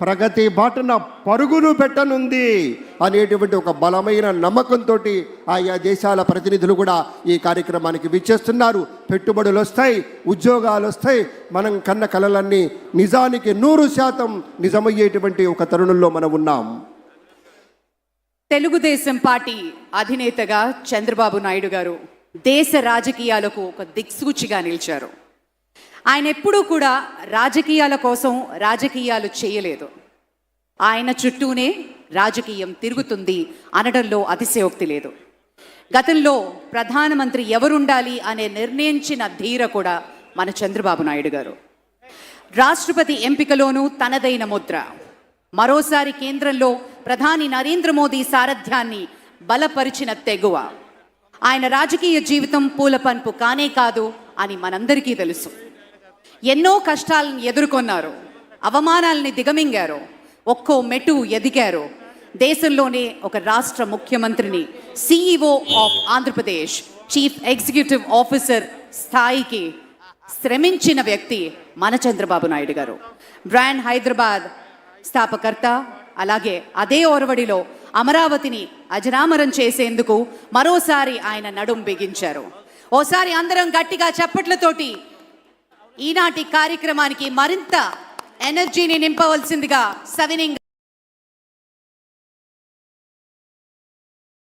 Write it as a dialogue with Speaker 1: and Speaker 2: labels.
Speaker 1: ప్రగతి బాటన పరుగును పెట్టనుంది అనేటువంటి ఒక బలమైన నమ్మకంతో ఆయా దేశాల ప్రతినిధులు కూడా ఈ కార్యక్రమానికి విచ్చేస్తున్నారు. పెట్టుబడులు వస్తాయి ఉద్యోగాలు వస్తాయి. మనం కన్న కలలన్నీ నిజానికి నూరు శాతం నిజమయ్యేటువంటి ఒక తరుణంలో మనం ఉన్నాం.
Speaker 2: తెలుగుదేశం పార్టీ అధినేతగా చంద్రబాబు నాయుడు గారు దేశ రాజకీయాలకు ఒక దిక్సూచిగా నిలిచారు. ఆయన ఎప్పుడూ కూడా రాజకీయాల కోసం రాజకీయాలు చేయలేదు. ఆయన చుట్టూనే రాజకీయం తిరుగుతుంది అనడంలో అతిశయోక్తి లేదు. గతంలో ప్రధానమంత్రి ఎవరుండాలి అనే నిర్ణయించిన ధీర కూడా మన చంద్రబాబు నాయుడు గారు. రాష్ట్రపతి ఎంపికలోనూ తనదైన ముద్ర. మరోసారి కేంద్రంలో ప్రధాని నరేంద్ర మోదీ సారథ్యాన్ని బలపరిచిన తెగువ. ఆయన రాజకీయ జీవితం పూలపంపు కానే కాదు అని మనందరికీ తెలుసు. ఎన్నో కష్టాలను ఎదుర్కొన్నారు. అవమానాల్ని దిగమింగారు. ఒక్కో మెటు ఎదిగారు. దేశంలోనే ఒక రాష్ట్ర ముఖ్యమంత్రిని CEO of Andhra Pradesh chief executive officer స్థాయికి శ్రమించిన వ్యక్తి మన చంద్రబాబు నాయుడు గారు. బ్రాండ్ హైదరాబాద్ స్థాపకర్త అలాగే అదే ఓరవడిలో అమరావతిని అజరామరం చేసేందుకు మరోసారి ఆయన నడుం బిగించారు. ఓసారి అందరం గట్టిగా చప్పట్లతోటి ఈనాటి కార్యక్రమానికి మరింత ఎనర్జీని నింపవలసిందిగా సవినింగ్